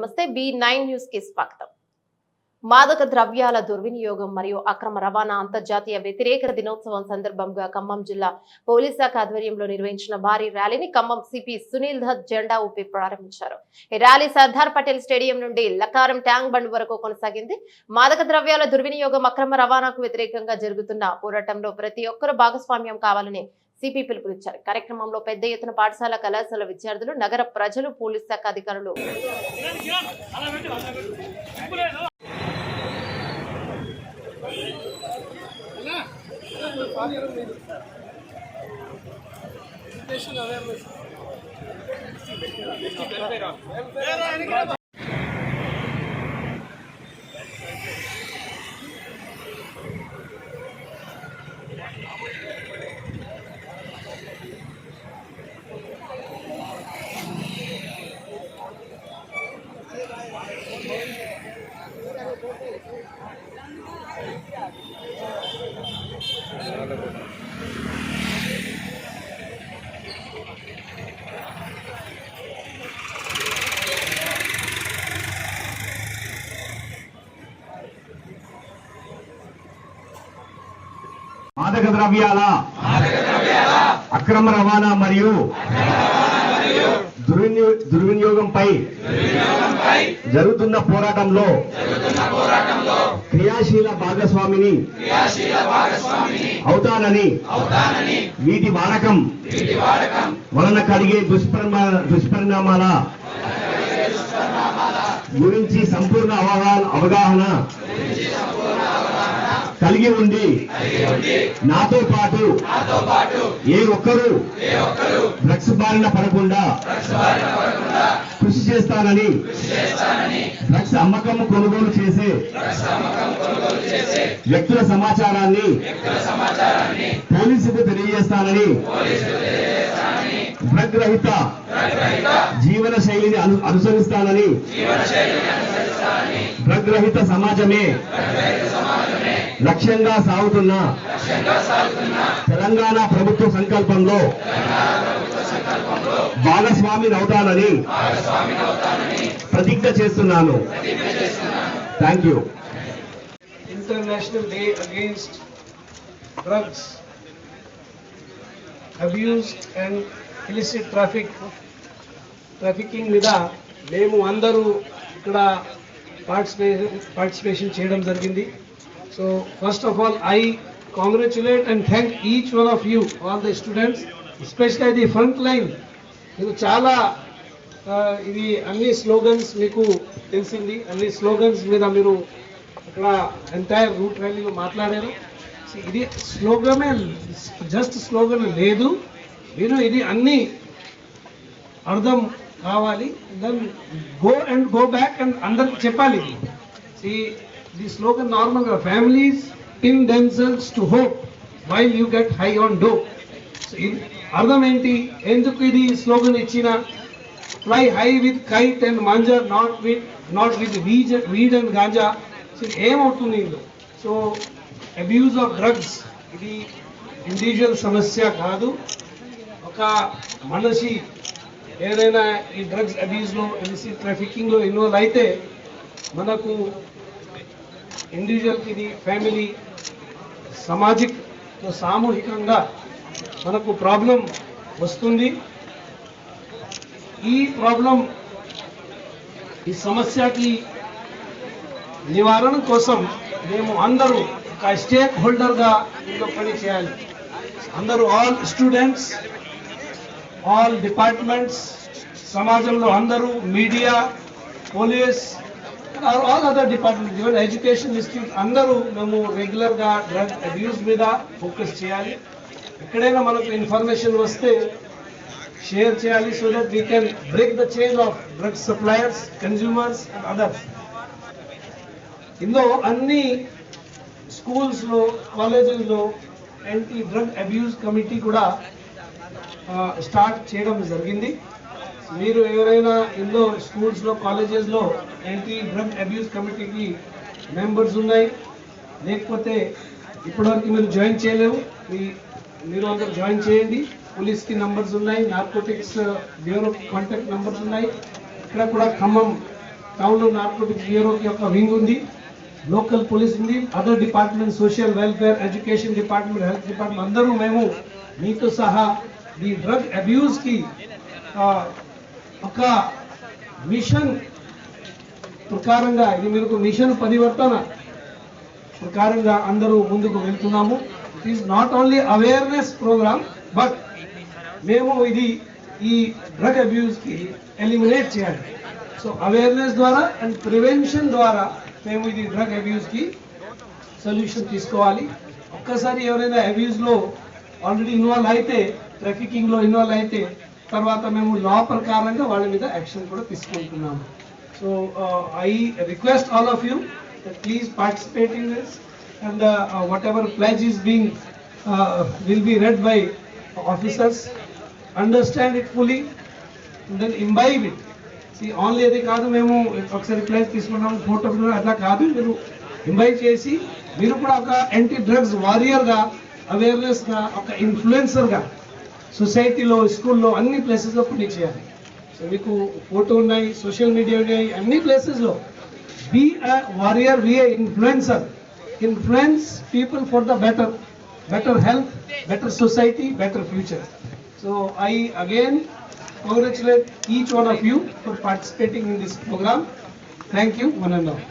నమస్తే B nine న్యూస్కి స్వాగతం. మాదక ద్రవ్యాల దుర్వినియోగం మరియు అక్రమ రవాణా అంతర్జాతీయ వ్యతిరేక దినోత్సవం సందర్భంగా ఖమ్మం జిల్లా పోలీస్ శాఖ ఆధ్వర్యంలో నిర్వహించిన భారీ ర్యాలీని ఖమ్మం సిపి సునీల్ దత్ జెండా ఊపి ప్రారంభించారు. ఈ ర్యాలీ సర్దార్ పటేల్ స్టేడియం నుండి లకారం ట్యాంక్ బండ్ వరకు కొనసాగింది. మాదక ద్రవ్యాల దుర్వినియోగం అక్రమ రవాణాకు వ్యతిరేకంగా జరుగుతున్న పోరాటంలో ప్రతి ఒక్కరూ భాగస్వామ్యం కావాలని సిపి పిలుపునిచ్చారు. కార్యక్రమంలో పెద్ద ఎత్తున పాఠశాల కళాశాల విద్యార్థులు నగర ప్రజలు పోలీస్ శాఖ అధికారులు మాదక ద్రవ్యాల అక్రమ రవాణా మరియు దుర్వినియోగంపై జరుగుతున్న పోరాటంలో క్రియాశీల భాగస్వామిని అవుతానని వీటి వాడకం వలన కలిగే దుష్పరిణా దుష్పరిణామాల గురించి సంపూర్ణ అవగాహన అవగాహన కలిగి ఉండి నాతో పాటు ఏ ఒక్కరూ డ్రగ్స్ బారిన పడకుండా కృషి చేస్తానని డ్రగ్స్ అమ్మకం కొనుగోలు చేసే వ్యక్తుల సమాచారాన్ని పోలీసుకు తెలియజేస్తానని డ్రగ్ రహిత జీవన శైలిని అను- అనుసరిస్తానని డ్రగ్ రహిత సమాజమే లక్ష్యంగా సాగుతున్న తెలంగాణ ప్రభుత్వ సంకల్పంలో భాగస్వామిని అవుతానని ప్రతిజ్ఞ చేస్తున్నాను. Thank you International Day Against Drugs, Abuse and Illicit Traffic, trafficking మీద మేము అందరూ ఇక్కడ పార్టిసిపేషన్ పార్టిసిపేషన్ చేయడం జరిగింది. So first of all I congratulate and thank each one of you all the students especially the front line మీరు చాలా ఇది అన్ని స్లోగన్స్ మీకు తెలిసింది. అన్ని స్లోగన్స్ మీద మీరు అక్కడ ఎంటైర్ రూట్ ర్యాలీలో మాట్లాడారు. ఇది స్లోగమే జస్ట్ స్లోగన్ లేదు. మీరు ఇది అన్ని అర్థం కావాలి. Then go and go back and అందరికి చెప్పాలి. సి ది స్లోగన్ నార్మల్గా families in themselves to hope while you get high on do అర్థం ఏంటి ఎందుకు ఇది స్లోగన్ ఇచ్చిన? Fly high with kite and manja not with not with వీజ్ weed and ganja so ఏమవుతుంది ఇందులో? సో అబ్యూజ్ ఆఫ్ డ్రగ్స్ ఇది individual సమస్య కాదు. ఒక మనిషి ఏదైనా ఈ డ్రగ్స్ అబ్యూస్లో ఎల్సీ ట్రాఫికింగ్లో ఇన్వాల్వ్ అయితే మనకు ఇండివిజువల్కి ఇది ఫ్యామిలీ సామాజిక సామూహికంగా మనకు ప్రాబ్లం వస్తుంది. ఈ ప్రాబ్లం ఈ సమస్యకి నివారణ కోసం మేము అందరూ ఒక స్టేక్ హోల్డర్గా ఇంట్లో పని చేయాలి. అందరూ ఆల్ స్టూడెంట్స్ ఆల్ డిపార్ట్మెంట్స్ సమాజంలో అందరూ media police all other department even education institute అందరూ మేము రెగ్యులర్గా డ్రగ్ అబ్యూస్ మీద ఫోకస్ చేయాలి. ఎక్కడైనా మనకు ఇన్ఫర్మేషన్ వస్తే షేర్ చేయాలి so that we can break the chain of drug suppliers consumers and others ఇందులో అన్ని స్కూల్స్లో కాలేజీల్లో యాంటీ డ్రగ్ అబ్యూస్ కమిటీ కూడా స్టార్ట్ చేయడం జరిగింది. మీరు ఎవరైనా ఇందులో స్కూల్స్లో కాలేజెస్లో యాంటీ డ్రగ్ అబ్యూస్ కమిటీకి మెంబర్స్ ఉన్నాయి. లేకపోతే ఇప్పటివరకు మీరు జాయిన్ చేయలేవు. మీ మీరు అందరూ జాయిన్ చేయండి. పోలీస్కి నంబర్స్ ఉన్నాయి. నార్కోటిక్స్ బ్యూరో కాంటాక్ట్ నంబర్స్ ఉన్నాయి. ఇక్కడ కూడా ఖమ్మం టౌన్లో నార్కోటిక్స్ బ్యూరోకి ఒక వింగ్ ఉంది. లోకల్ పోలీస్ ఉంది. Other department social welfare education department health department అందరూ మేము మీతో సహా ఈ డ్రగ్ అబ్యూస్కి ఒక మిషన్ ప్రకారంగా ఇది మీకు మిషన్ పరివర్తన ప్రకారంగా అందరూ ముందుకు వెళ్తున్నాము. It is not only awareness program but మేము ఇది ఈ డ్రగ్ అబ్యూస్కి ఎలిమినేట్ చేయాలి. సో అవేర్నెస్ ద్వారా అండ్ ప్రివెన్షన్ ద్వారా మేము ఇది డ్రగ్ అబ్యూస్కి సొల్యూషన్ తీసుకోవాలి. ఒక్కసారి ఎవరైనా అబ్యూస్లో ఆల్రెడీ ఇన్వాల్వ్ అయితే ట్రాఫికింగ్లో ఇన్వాల్వ్ అయితే తర్వాత మేము లా ప్రకారంగా వాళ్ళ మీద యాక్షన్ కూడా తీసుకుంటున్నాము. So I request all of you please participate in this and whatever pledge is being will be read by officers understand it fully then imbibe it only only అది కాదు మేము ఒకసారి ప్లేస్ తీసుకున్నాము ఫోటో అట్లా కాదు. మీరు ఇంబైవ్ చేసి మీరు కూడా ఒక యాంటీ డ్రగ్స్ వారియర్గా అవేర్నెస్గా ఒక ఇన్ఫ్లుయెన్సర్గా సొసైటీలో స్కూల్లో అన్ని ప్లేసెస్లో పని చేయాలి సో మీకు ఫోటో ఉన్నాయి సోషల్ మీడియా ఉన్నాయి అన్ని ప్లేసెస్లో be a warrior be a influencer influence people for the better better health, better society, better future. So I again congratulate each one of you for participating in this program. Thank you, one and all.